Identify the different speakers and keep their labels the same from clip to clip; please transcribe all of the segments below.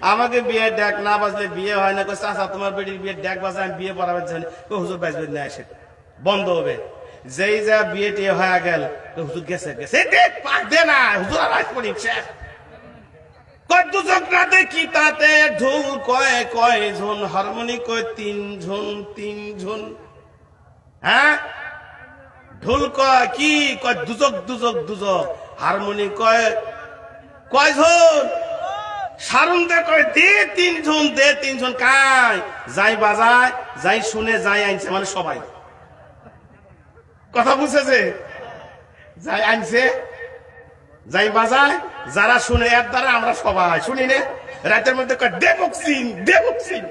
Speaker 1: আমাকে বিয়ে ডাক না বাজলে বিয়ে হয় না। চাচা, তোমার বেটির বিয়ে ডাক বাজে আমি বিয়ে পড়াবার জানি। কই হুজুর বাজবে না এসে বন্ধ হবে। যেই যা বিয়ে টিয়ে হয়ে গেল হুজুর গেছে গেছে। দে না, হুজুর আর আসবনি শেষ কি তাতে ঢোল কয় কয় কয়, তিন ঝুন তিন ঝুন। হ্যাঁ? ঢোল কয়, কি? কয়, দুজক দুজক দুজক। হারমোনি কয় কয় ঝুন? সারুন দে কয়, দে তিন ঝুন দে তিন ঝুন কায় যাই বাজায়, যাই শুনে, যাই আনছে মানে সবাই। কথা বুঝেছে যাই আনছে, যাই বাজায়, যারা শুনে, এর দ্বারা আমরা সবাই শুনি নে। রাতের মধ্যে কয়, দে বক্সিং দে বক্সিং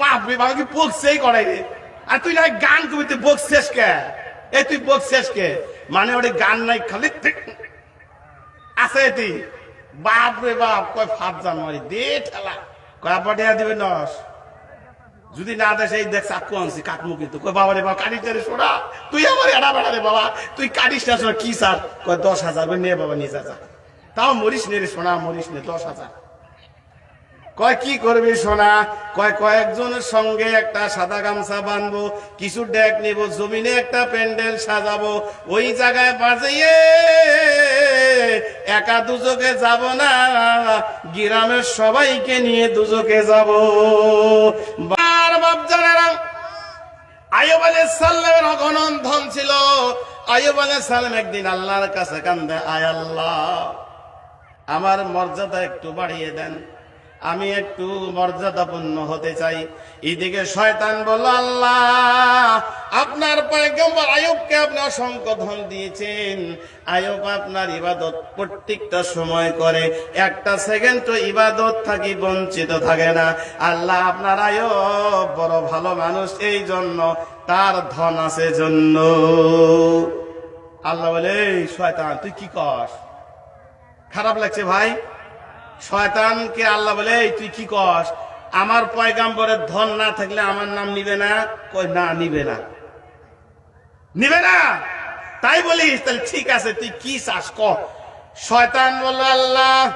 Speaker 1: বাপ রে বাবা, কি বক্সেই করাই রে। আর তুই না গান কবি, তুই বকছিস কে? এ তুই বকছিস কে? মানে ওরে গান নাই, খালি আছে এটি। বাপ রে বাপ, কয় ফাপ জানুয়ারি, দে ঠেলা। কয় পাঠিয়ে দিবে নস। যদি না দেয়, সেই দেখ, চাকু আনছি, কাকমু কিন্তু। কই বাবা রে বাবা কাটিস রে সোনা। তুই আমার এড়া বেড়া রে বাবা। তুই কাটিস না সোনা, কি স্যার কয়, দশ হাজার নে বাবা, নিয়ে যা তাও মরিস নে রে সোনা, মরিস নে, দশ হাজার। কয়, কি করবি সোনা? কয়, কয়েকজনের সঙ্গে একটা সাদা গামছা বানবো, কিছু ডেক নিব, জমিনে একটা প্যান্ডেল সাজাবো, ওই জায়গায় বাজিয়ে একা দুজকে যাব না, গ্রামের সবাইকে নিয়ে দুজকে যাব। বার বাপ জানারা আয়ুব আলাইহিস সালামের অগণন ছিল। আয়ুব আলাইহিস সালাম একদিন আল্লাহর কাছে কান্দে, আয় আল্লাহ, আমার মর্যাদা একটু বাড়িয়ে দেন। আমি একটু মর্যাদাপূর্ণ হতে চাই। এদিকে শয়তান বল আল্লাহ, আপনার পয়গম্বর আয়ুবকে আপনি অসংখ্য ধন দিয়েছেন। আয়ুব আপনার ইবাদত প্রত্যেকটা সময় করে। একটা সেকেন্ড তো ইবাদত থাকি, বঞ্চিত থাকে না। আল্লাহ আপনার আয়ুব বড় ভালো মানুষ, এই জন্য তার ধন আছে জন্য আল্লাহ বলে, "এই শয়তান, তুই কি কর খারাপ লাগছে ভাই? শয়তানকে আল্লাহ বলে, "এই, তুই কি কস? আমার পয়গাম্বরের ধন না থাকলে আমার নাম নিবে না? কই না, নিবে না। নিবে না? তাই বলিস? তাহলে ঠিক আছে, তুই কি চাস? ক। শয়তান বলল, আল্লাহ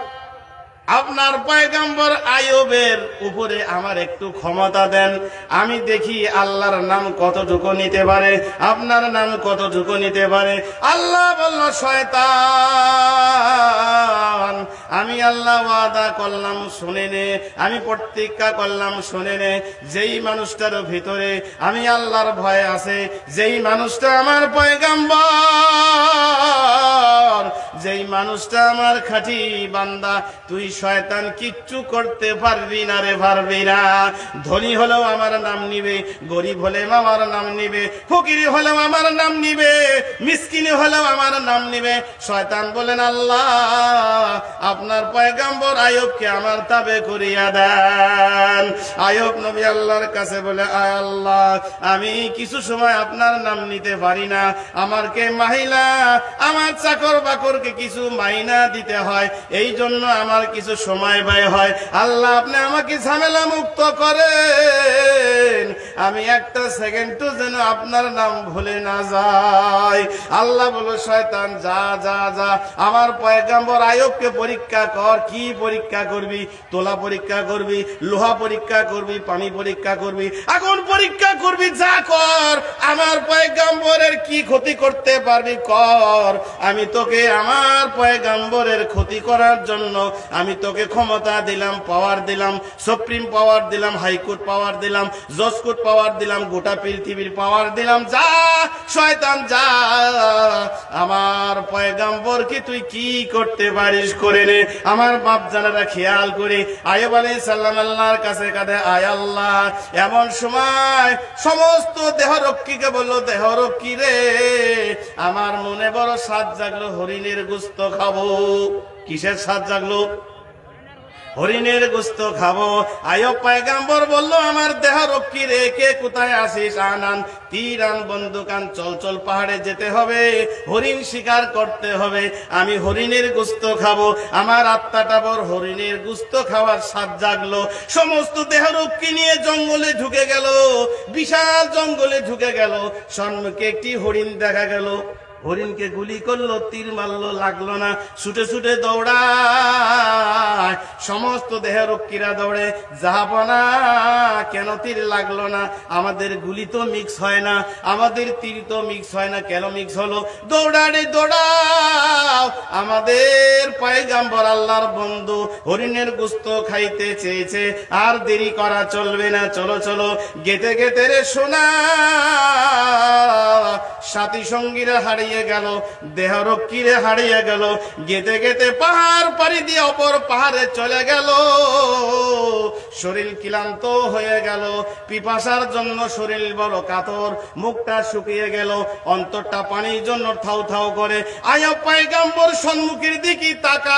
Speaker 1: আপনার পয়গাম্বর আয়ুবের উপরে আমার একটু ক্ষমতা দেন। আমি দেখি আল্লাহর নাম কতটুকু নিতে পারে, আপনার নাম কতটুকু নিতে পারে। আল্লাহ বলল, শয়তান, আমি আল্লাহ ওয়াদা করলাম, শুনে নে। আমি প্রতিজ্ঞা করলাম, শুনে নে। যেই মানুষটার ভিতরে আমি আল্লাহর ভয় আছে, যেই মানুষটা আমার পয়গাম্বর, যেই মানুষটা আমার খাঁটি বান্দা, তুই শয়তান কিচ্ছু করতে পারবি না রে, পারবি না। ধনী হলেও আমার নাম নিবে, গরিব হলেও আমার নাম নিবে, ফকিরি হলেও আমার নাম নিবে, মিসকিনি হলেও আমার নাম নিবে। শয়তান বলেন, আল্লাহ, আপনার পয়গাম্বর আয়বকে আমার তাবে করিয়া দেন। আয়ব নবী আল্লাহর কাছে বলে, আয় আল্লাহ, আমি কিছু সময় আপনার নাম নিতে পারি না। আমারকে মাহিলা, আমার চাকর বাকরকে কিছু মাইনা দিতে হয়। এই জন্য আমার কিছু সময় ব্যয় হয়। আল্লাহ আপনি আমাকে ঝামেলা মুক্ত করেন। আমি একটা সেকেন্ডও যেন আপনার নাম ভুলে না যাই। আল্লাহ বলো, শয়তান, যা যা যা। আমার পয়গাম্বর আয়বকে পরীক্ষা কর, কি পরীক্ষা করবি? তোলা পরীক্ষা করবি, লোহা পরীক্ষা করবি, পানি পরীক্ষা করবি? আগুন পরীক্ষা করবি, যা কর। আমার পয়গাম্বরের কি ক্ষতি করতে পারবি, কর। আমি তোকে আমার পয়গাম্বরের ক্ষতি করার জন্য, আমি তোকে ক্ষমতা দিলাম পাওয়ার দিলাম সুপ্রিম পাওয়ার দিলাম হাইকোর্ট পাওয়ার দিলাম জজ কোর্ট পাওয়ার দিলাম, গোটা পৃথিবীর পাওয়ার দিলাম, যা শয়তান, যা। আমার পয়গাম্বরকে তুই কি করতে পারিস করে নে। আমার বাপ জানারা খেয়াল করে, আয়ব আলী সাল্লাম আল্লাহর কাছে কাঁদে, আয় আল্লাহ, এমন সময় সমস্ত দেহরক্ষীকে বলল, দেহরক্ষী রে, আমার মনে বড় স্বাদ জাগলো হরিণের গুস্ত খাব। কিসের স্বাদ জাগলো? হরিণের গোস্ত খাব। আয়ব পায়গাম্বর বলল, আমার দেহ রক্ষী রেখে কোথায় আসিস, আনান? তীর আন বন্দুকান চল চল পাহাড়ে যেতে হবে। হরিণ শিকার করতে হবে। আমি হরিণের গোস্ত খাব। আমার আত্মাটা বর হরিণের গোস্ত খাওয়ার স্বাদ জাগলো। সমস্ত দেহ রক্ষী নিয়ে জঙ্গলে ঢুকে গেল। বিশাল জঙ্গলে ঢুকে গেল। সম্মুখে একটি হরিণ দেখা গেল। হরিণকে গুলি করল, তীর মারলো, লাগল না। ছুটে ছুটে দৌড়ায়। সমস্ত দেহরক্ষীরা দৌড়ে যাহাপনা কেন তীর লাগল না? আমাদের গুলি তো মিক্স হয় না, আমাদের তীর তো মিক্স হয় না, কেন মিক্স হলো? দৌড়ারে, দৌড়াও, আমাদের পয়গাম্বর আল্লাহর বন্ধু হরিণের গুস্ত খাইতে চেয়েছে, আর দেরি করা চলবে না, চলো চলো গেতে গেতে রে সোনা। সাথী সঙ্গীরা হারিয়ে গেল দেহরক্ষীরে হারিয়ে গেল, গেতে গেতে পাহাড় পাড়ি দিয়ে অপর পাহাড়ে চলে গেল। শরীর ক্লান্ত হয়ে গেল, পিপাসার জন্য শরীর বড় কাতর, মুখটা শুকিয়ে গেল, অন্তরটা পানির জন্য থাউ থাউ করে, আয়া পায়গাম্বর সম্মুখের দিকে তাকায়।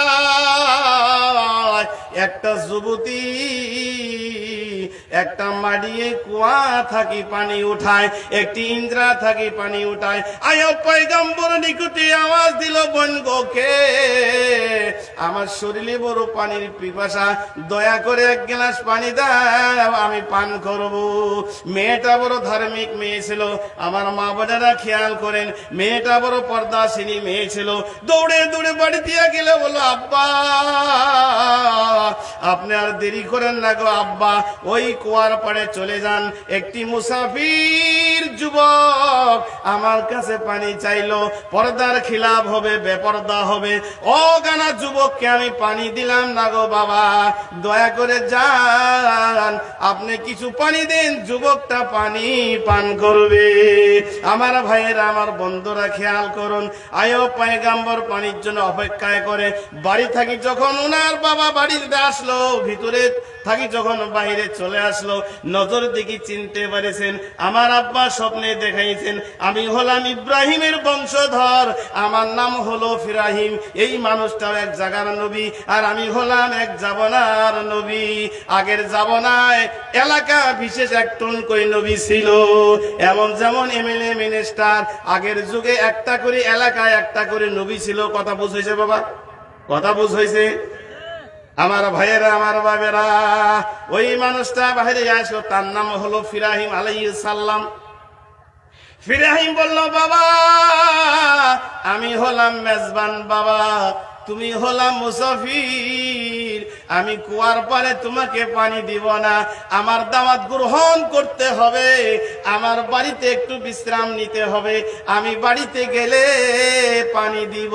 Speaker 1: একটা যুবতী, একটা মাডিয়ে কুয়া থাকি পানি উঠায়, একটি ইন্দ্রা থাকি পানি উঠায়, আয় পয়গম্বর নিকুটি আওয়াজ দিল বোন গোকে আমার শরীরে বড় পানির পিপাসা, দয়া করে এক গ্লাস পানি দাও, আমি পান করব। মেয়েটা বড় ধার্মিক মেয়ে ছিল, আমার মা বোনেরা খেয়াল করেন, মেয়েটা বড় পর্দাসিনী মেয়ে ছিল। দৌড়ে দৌড়ে বাড়ি দিয়ে গেলে বলো আব্বা, আপনি আর দেরি করেন না গো, আব্বা। ওই কুয়ার পাড়ে চলে যান, একটি মুসাফির যুবক আমার কাছে পানি চাইলো পর্দার খিলাপ হবে, বেপর্দা হবে। ও গানা যুবককে আমি পানি দিলাম না গো বাবা। দয়া করে যান, আপনি কিছু পানি দেন, যুবকটা পানি পান করবে। আমার ভাইয়েরা, আমার বন্ধুরা, খেয়াল করুন, আয়ো পায়গাম্বর পানির জন্য অপেক্ষায় করে। বাড়ি থাকি যখন ওনার বাবা বাড়িতে আসলো, ভিতরে থাকি যখন বাইরে চলে আসলো, নজর দিকে চিনতে পারেছেন, আমার আব্বা স্বপ্নে দেখাইছেন, আমি হলাম ইব্রাহিমের বংশধর। আমার নাম হলো ফিরাহিম। এই মানুষটাও এক জাগার নবী, আর আমি হলাম এক জাবনার নবী। আগের জাবনায় এলাকা বিশেষ একটন কই নবী ছিল। এমন যেমন এমএলএ, মিনিস্টার, আগের যুগে একটা করে এলাকায় একটা করে নবী ছিল। কথা বুঝেছে বাবা? কথা বুঝেছে আমার ভাইয়েরা, আমার বাবেরা, ওই মানুষটা বাইরে আসলো, তার নাম হলো ফিরাহিম আলাই সাল্লাম ফিরাহিম বলল বাবা আমি হলাম মেজবান বাবা। তুমি হলাম মুসাফির। আমি কুয়ার পারে তোমাকে পানি দিব না। আমার দাওয়াত গ্রহণ করতে হবে। আমার বাড়িতে একটু বিশ্রাম নিতে হবে। আমি বাড়িতে গেলে পানি দিব।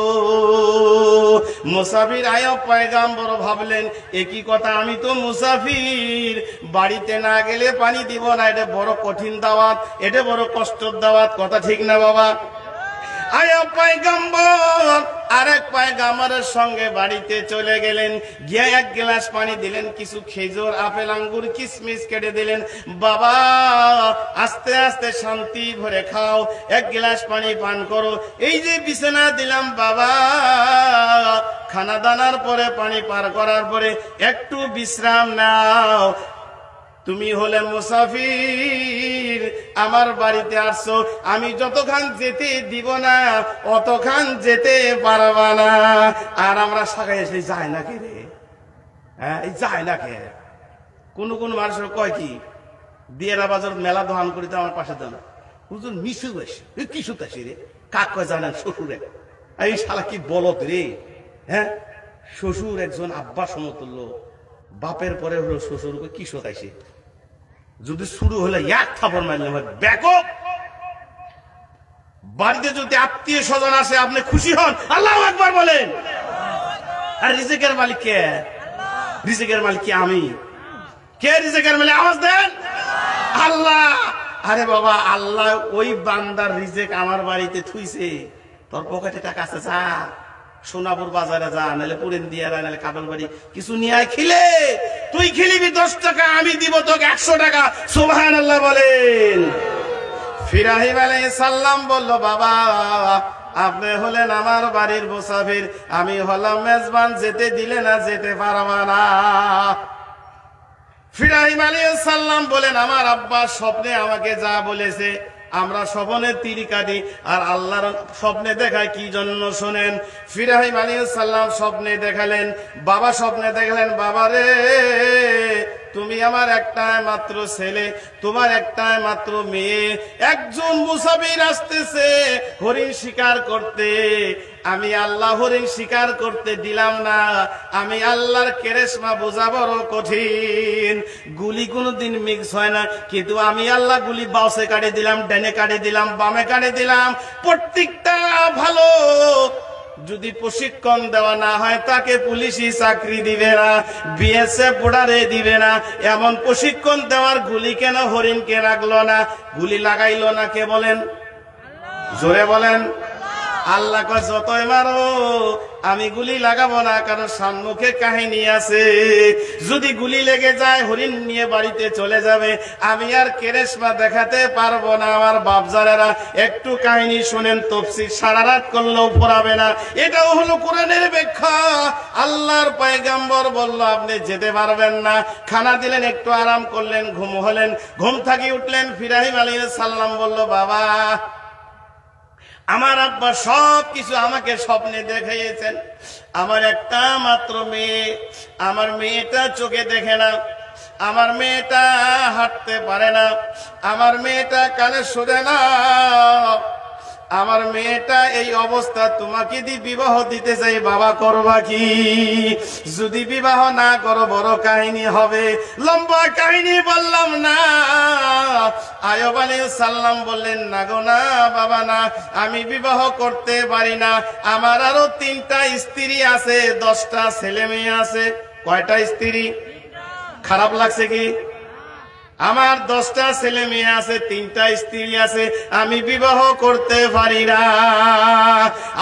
Speaker 1: মুসাফির আয় পয়গাম্বর ভাবলেন, একই কথা, আমি তো মুসাফির। বাড়িতে না গেলে পানি দিব না। এটা বড় কঠিন দাওয়াত, এটা বড় কষ্টর দাওয়াত। কথা ঠিক না বাবা? আয় পয়গাম্বর, আরেক পয়গাম্বরের সঙ্গে বাড়িতে চলে গেলেন। গিয়ে এক গ্লাস পানি দিলেন, কিছু খেজুর, আপেল, আঙ্গুর, কিশমিশ কেটে দিলেন। বাবা, আস্তে আস্তে শান্তি ভরে খাও, এক গ্লাস পানি পান করো। এই যে বিছানা দিলাম বাবা খানা দানার পরে পানি পার করার পরে একটু বিশ্রাম নাও। তুমি হলে মুসাফির, আমার বাড়িতে আসছো, আমি যতক্ষণ যেতে দিব না, অতখান যেতে পারবা না। আর আমরা সাগাই এসে যায় না কে রে? হ্যাঁ এই যায় না কে? কোন কোন মানুষের কয় কি, দিয়েরা বাজার মেলা দোকান করিতে আমার পাশে দেন হুজুর, মিশু বেশি। কি সুতাসি রে? কাক কয় জানেন, শ্বশুরে? এই শালা কি বলত রে? হ্যাঁ? শ্বশুর একজন আব্বা সমতুল্য বাপের পরে হলো শ্বশুর কি শোকাইছে যদি শুরু হলে এক থাপড় মারলে ব্যাকক বাড়িতে যদি আত্মীয় স্বজন আসে, আপনি খুশি হন। আল্লাহ একবার বলেন। আর রিজিকের মালিক কে? রিজিকের মালিক কি আমি? কে রিজিকের মালিক? আওয়াজ দেন। আল্লাহ। আরে বাবা, আল্লাহ ওই বান্দার রিজেক আমার বাড়িতে থুইছে। তোর পকেটে টাকা আছে, যা। সোনাপুর বাজারে যা, নাহলে পুরেন দিয়ে নাহলে কাপল বাড়ি। কিছু নিয়ে খিলে। তুই খিলিবি দশ টাকা, আমি দিব তোকে একশো টাকা। সুবহান আল্লাহ বলেন। ফিরাহিম আলাইহিস সাল্লাম বলল, বাবা, আপনি হলেন আমার বাড়ির মুসাফির। আমি হলাম মেজবান, যেতে দিলে না যেতে পারবা না। ফিরাহিম আলাইহিস সাল্লাম বলেন, আমার আব্বা স্বপ্নে আমাকে যা বলেছে আমরা স্বপনে তীর কাটি আর আল্লাহর স্বপ্নে দেখায় কি জন্য শোনেন? ফিরাহিম আলী সাল্লাম স্বপ্নে দেখালেন, বাবা স্বপ্নে দেখালেন, বাবা রে তুমি আমার একটা মাত্র ছেলে, তোমার একটা মাত্র মেয়ে। একজন মুসাফির আসতেছে, হরিণ শিকার করতে। আমি আল্লাহ হরিণ শিকার করতে দিলাম না। আমি আল্লাহর কেরেশমা বোঝা বড় কঠিন। গুলি কোনোদিন মিক্স হয় না। কিন্তু আমি আল্লাহ গুলি বাসে কাটে দিলাম, ডেনে কাটে দিলাম, বামে কাটে দিলাম। প্রত্যেকটা ভালো। যদি প্রশিক্ষণ দেওয়া না হয়, তাকে পুলিশি চাকরি দিবে না, বিএসএফ বোর্ডারে দিবে না। এমন প্রশিক্ষণ দেওয়ার গুলি কেন হরিণকে রাখল না? গুলি লাগাইলো না কে বলেন? জোরে বলেন। আল্লাহ কয়, যতই মারো, আমি গুলি লাগাবো না, কারণ সম্মুখে কাহিনী আছে। যদি গুলি লেগে যায়, হরিণ নিয়ে বাড়িতে চলে যাবে। আমি আর কেরেশমা দেখাতে পারব না, আমার বাপজারেরা একটু কাহিনী শুনেন, তফসির সারা রাত করলেও পড়াবে না। এটাও হলো কোরআনের ব্যাখ্যা। আল্লাহর পায়গাম্বর বলল, আপনি যেতে পারবেন না। খানা দিলেন, একটু আরাম করলেন, ঘুম হলেন। ঘুম থাকি উঠলেন, ফিরাহিম আলী সাল্লাম বলল, বাবা আমার আব্বা সব কিছু আমাকে স্বপ্নে দেখাইয়েছেন আমার একটা মাত্র মেয়ে। আমার মেয়েটা চোখে দেখে না। আমার মেয়েটা হাঁটতে পারে না। আমার মেয়েটা কানে শুধে না। আমার মেয়েটা এই অবস্থা তোমাকে দি বিবাহ দিতে চাই, বাবা করবা কি? যদি বিবাহ না করো, বড় কাহিনী হবে। লম্বা কাহিনী বললাম না। আয়ব আলী সাল্লাম বললেন, না গো না, বাবা না, আমি বিবাহ করতে পারি না। আমার আরও তিনটা স্ত্রী আছে, দশটা ছেলে মেয়ে আছে। কয়টা স্ত্রী? খারাপ লাগছে কি? আমার দশটা ছেলে মেয়ে আছে, তিনটা স্ত্রী আছে, আমি বিবাহ করতে পারি না।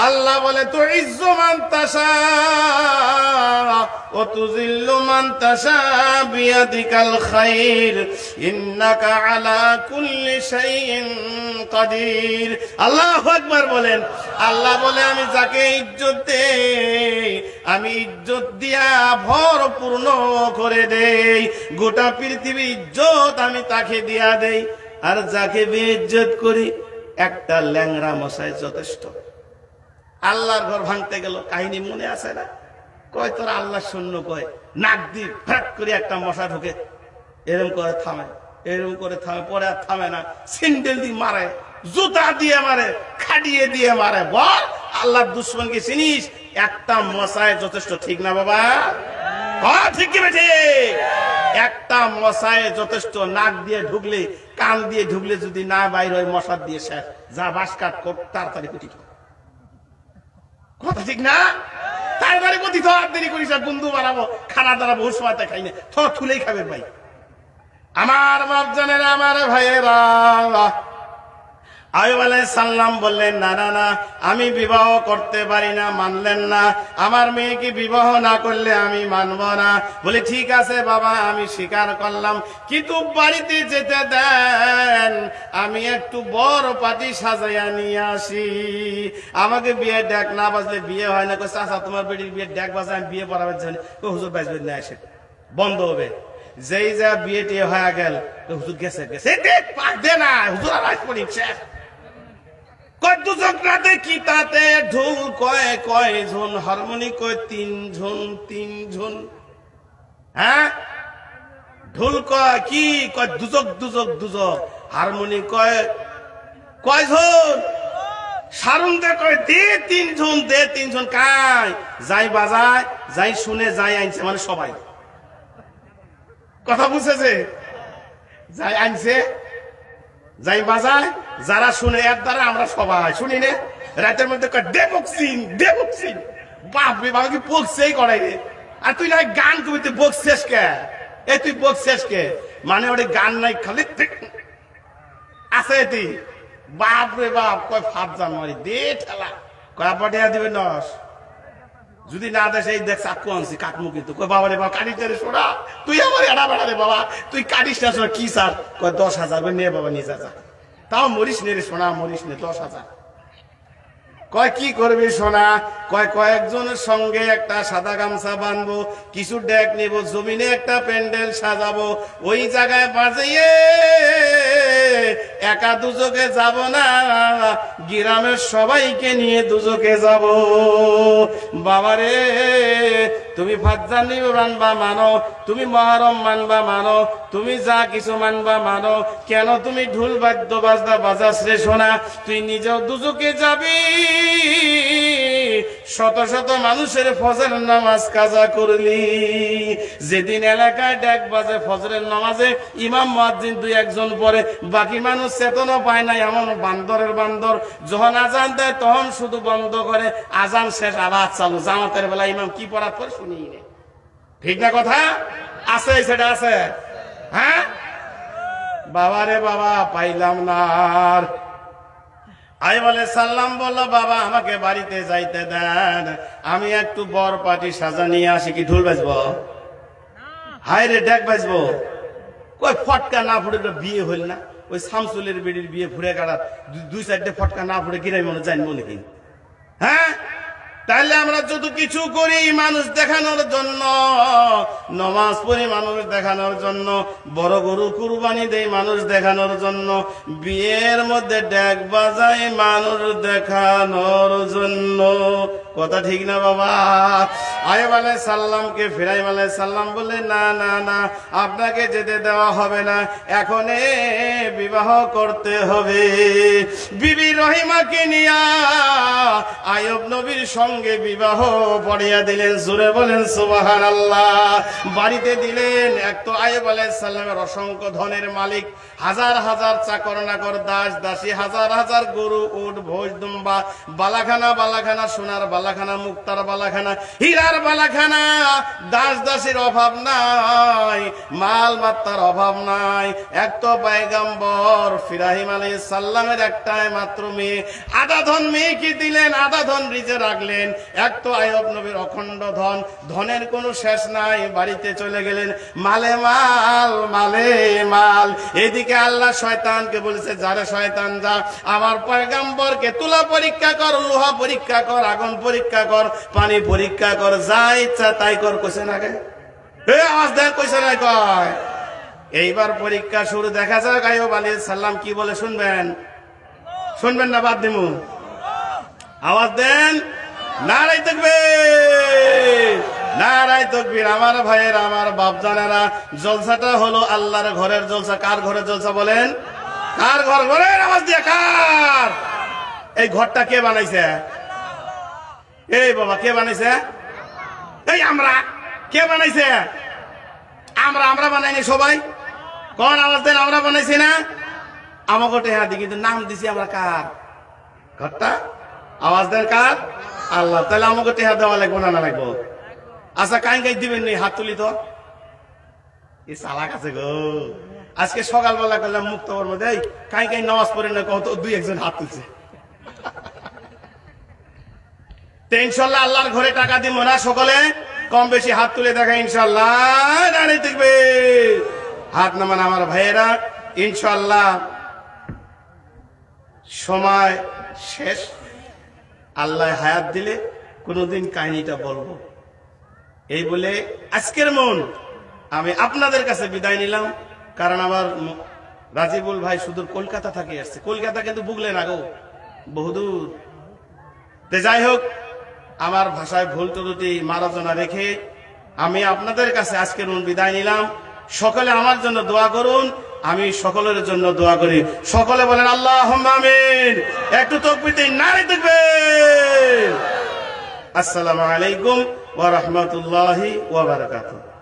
Speaker 1: আল্লাহ বলে তো ইজ্জমান তাসা আল্লাহু বলেন। আল্লাহ বলে, আমি যাকে ইজ্জত দেই, আমি ইজ্জত দিয়া ভরপূর্ণ করে দেই। গোটা পৃথিবী ইজ্জত আমি তাকে দিয়া দেই। আর যাকে বেইজ্জত করি, একটা ল্যাংরা মশাই যথেষ্ট। আল্লাহর ঘর ভাঙতে গেল, কাহিনী মনে আছে না? কয় তোরা আল্লাহ শূন্য কয়? নাক দিয়ে ফ্যাট করে একটা মশা ঢুকে। এরম করে থামে এরম করে থামে পরে আর থামে না। সিন্ডেল দিয়ে মারে জুতা দিয়ে মারে খাটিয়ে দিয়ে মারে। বল আল্লাহর দুশ্মনকে চিনিস? একটা মশায় যথেষ্ট ঠিক না বাবা? হ্যাঁ, ঠিক কি বেঠে? একটা মশায় যথেষ্ট নাক দিয়ে ঢুকলে কান দিয়ে ঢুকলে যদি না বাইর হয় মশার দিয়ে শেষ যা বাস কাট তাড়াতাড়ি কথা ঠিক না? তাড়াতাড়ি কুটি তো আর দেরি করিস বন্ধু বাড়াবো খানা দ্বারা বহু সময় খাই না। থ থুলেই খাবে ভাই। আমার বাপ জানেন আমার ভাইয়েরা আয়ুব সালাম বললেন, না না না, আমি বিবাহ করতে পারি না, মানলেন না। আমার মেয়েকে বিবাহ না করলে আমি মানব না? বলে, ঠিক আছে বাবা, আমি স্বীকার করলাম। কিন্তু বাড়িতে যেতে দেন, আমি একটু বড় পাটি সাজাইয়া নিয়ে আসি। আমাকে বিয়ে ডাক না বাজলে বিয়ে হয় না। চাচা, তোমার বেটির বিয়ে ডাক বাজে আমি বিয়ে পড়াবে জানি। হুজুর বাজবে না আসে বন্ধ হবে। যেই যা বিয়ে টিয়ে হয়ে গেল হুজুর গেছে গেছে। না। হুজুর আর পড়ি শেষ। কয় দুজন রাতে কি তাতে ঢোল কয় কয় ঝুন, হারমোনি কয় তিন ঝুন তিন ঝুন। হ্যাঁ? ঢোল কয় কি? কয় দুজক দুজক দুজক। হারমোনি কয় কয় ঝুন? সারুন দে কয়, দে তিন ঝুন, দে তিন ঝুন। কাই? যাই বাজায়, যাই শুনে, যাই আনছে মানে সবাই। কথা বুঝেছে? যাই আনছে? যাই বাজায়, যারা শুনে এর দ্বারা আমরা সবাই শুনি নে। রাতের মধ্যে কয় দে বক্সিং দে বক্সিং বাপ রে বাবা, কি বক্সেই করাই রে। আর তুই না গান কবি, তুই বক্সেস কে? এ তুই বক্সেস কে? মানে ওটা গান নাই, খালি আছে এটি। বাপ রে বাপ, কয় ফাপ জানুয়ারি, দে ঠেলা। কয় পাঠিয়ে দিবে নস। যদি না দেয় এই দেখ চাকু আনছি, কাকমু কিন্তু। বাবা রে, বাবা কাটিস রে, সোনা। তুই আমার এড়া বেড়া রে, বাবা। তুই কাটিস না, সোনা। কি স্যার কয়, দশ হাজার নে, বাবা নিয়ে যা। তাও মরিস নে রে, সোনা, মরিস নে, দশ হাজার। কয়, কি করবি সোনা? কয়, কয়েকজনের সঙ্গে একটা সাদা গামছা বাঁধবো কিছু ডেক নেব, জমিনে একটা প্যান্ডেল সাজাবো, ওই জায়গায় বাজিয়ে একা দুজকে যাব না, গ্রামের সবাইকে নিয়ে দুজকে যাব। বাবারে তুমি ফাজ্জানি মানবা মানো, তুমি মহারম মানবা মানো, তুমি যা কিছু মানবা মানো, কেন তুমি ঢুল বাদ্য বাজনা বাজাস রে শোনা তুই নিজেও দুজুকে যাবি। শত শত মানুষের ফজর নামাজ কাজা করলি। যেদিন এলাকায় ডাক বাজে ফজরের নামাজে, ইমাম মুয়াজ্জিন দুই একজন পরে, বাকি মানুষ চেতনও পায় না এমন বান্দরের বান্দর। যখন আজান দেয়, তখন শুধু বন্ধ করে, আজান শেষ আবার চালু। জামাতের বেলা ইমাম কি পড়ার পর শুনি ঠিক না কথা? আছে, সেটা আছে। হ্যাঁ? বাবারে বাবা, পাইলাম না আর। আই বলে, সাল্লাম বলল, বাবা, আমাকে বাড়িতে যাইতে দেন। আমি একটু বড় পাটি সাজা নিয়ে আসি, কি ঢুল বাজবো? হাই রে, ডেক বাজবো? কই, ফটকা না ফুটে বিয়ে হইল না? ওই শামসুলের বেডির বিয়ে ফুরে কাটার দুই চারটে ফটকা না ফুটে, কিরাই মনে জানব নাকি? হ্যাঁ? তাহলে আমরা যত কিছু করি মানুষ দেখানোর জন্য, নমাজ পড়ি মানুষ দেখানোর জন্য, বড় গরু কুরবানি দেই মানুষ দেখানোর জন্য, বিয়ের মধ্যে ডেক বাজাই মানুষ দেখানোর জন্য। কথা ঠিক না বাবা? আয়ব আলাই সাল্লামকে ফিরাইম আলাই সাল্লাম বলে না না না, আপনাকে যেতে দেওয়া হবে না। এখন বিবাহ করতে হবে। বিবি রহিমাকে নিয়া আয়ব নবীর সঙ্গে বিবাহ পড়িয়া দিলেন। সুরে বলেন সুবাহান আল্লাহ বাড়িতে দিলেন এক তো আয়ব আলাই সাল্লামের অসংখ্য ধনের মালিক, হাজার হাজার চাকর নাকর দাস, দাসী, হাজার হাজার গরু, উট, ভোজ, দুম্বা, বালাখানা বালাখানা, সোনার বালাখানা, মুক্তার বালাখানা, হীরার বালাখানা দাস দাসীর অভাব নাই, মাল মাত্রার অভাব নাই। এক তো পায়গাম্বর ফিরাহিম আলী সাল্লামের একটাই মাত্র মেয়ে। আধা ধন মেয়েকে দিলেন? আধা ধন রিজে রাখলেন। এক তো আয়ব নবীর অখণ্ড ধন। ধনের কোনো শেষ নাই, বাড়িতে চলে গেলেন। মালে মাল মালে মাল। এদিকে আল্লাহ শয়তানকে বলেছে, যারে শয়তান যা, আমার পয়গাম্বরকে তুলা পরীক্ষা কর, লোহা পরীক্ষা কর, আগুন পরীক্ষা কর, পানি পরীক্ষা কর যা ইচ্ছা তাই কর, কইছে না কে? এ আওয়াজ দেন কইছে না কয় এইবার পরীক্ষা শুরু, দেখা যাক আয়ব আলী সাল্লাম কি বলে শুনবেন। শুনবেন না, বাদ দিমু। আওয়াজ দেন নারাই থাকবে নারাই তকবীর। আমার ভাইয়ের, আমার বাপ জানেরা জলসাটা হলো আল্লাহর ঘরের জলসা। কার ঘরের জলসা বলেন? কার ঘর? ঘরের আওয়াজ দিয়ে কার? এই ঘরটা কে বানাইছে? এই বাবা, কে বানাইছে? এই আমরা, কে বানাইছে? আমরা আমরা বানাইনি সবাই। কোন আওয়াজ দেন, আমরা বানাইছি না? আমাকে টেহা দি, কিন্তু নাম দিছি আমরা কার? ঘরটা? আওয়াজ দেন কার? আল্লাহ, তাহলে আমাকে টেহা দেওয়া লাগবো না না লাগবো। আচ্ছা কাই কাই দিবেন নি, হাত তুলি তো। এ চালাক আছে গো। আজকে সকালবেলা করলাম মুক্তবর মধ্যে কাই কাই নামাজ পড়ে না, কত দুই একজন হাত তুলছে। ইনশাল্লাহ আল্লাহর ঘরে টাকা দিব না সকলে। কম বেশি হাত তুলে দেখা ইনশাল্লাহ দাঁড়িয়ে থাকবে হাত নামান আমার ভাইয়েরা ইনশাল্লাহ সময় শেষ। আল্লাহ হায়াত দিলে কোনোদিন কাহিনীটা বলব। এই বলে আজকের মন আমি আপনাদের কাছে বিদায় নিলাম। কারণ আমার রাজিবুল ভাই সুদূর কলকাতা থাকে আসছে। কলকাতা কিন্তু বুগলে না গো, বহুদূর। তে যাই হোক আমার ভাষায় ভুল ত্রুটি মারাজনা রেখে আমি আপনাদের কাছে আজকের বিদায় নিলাম। সকলে আমার জন্য দোয়া করুন, আমি সকলের জন্য দোয়া করি। সকলে বলেন আল্লাহ আমিন। একটু তকবিতে নারী দেখবে আসসালামু আলাইকুম ওয়া রাহমাতুল্লাহি ওয়া বারাকাতুহু।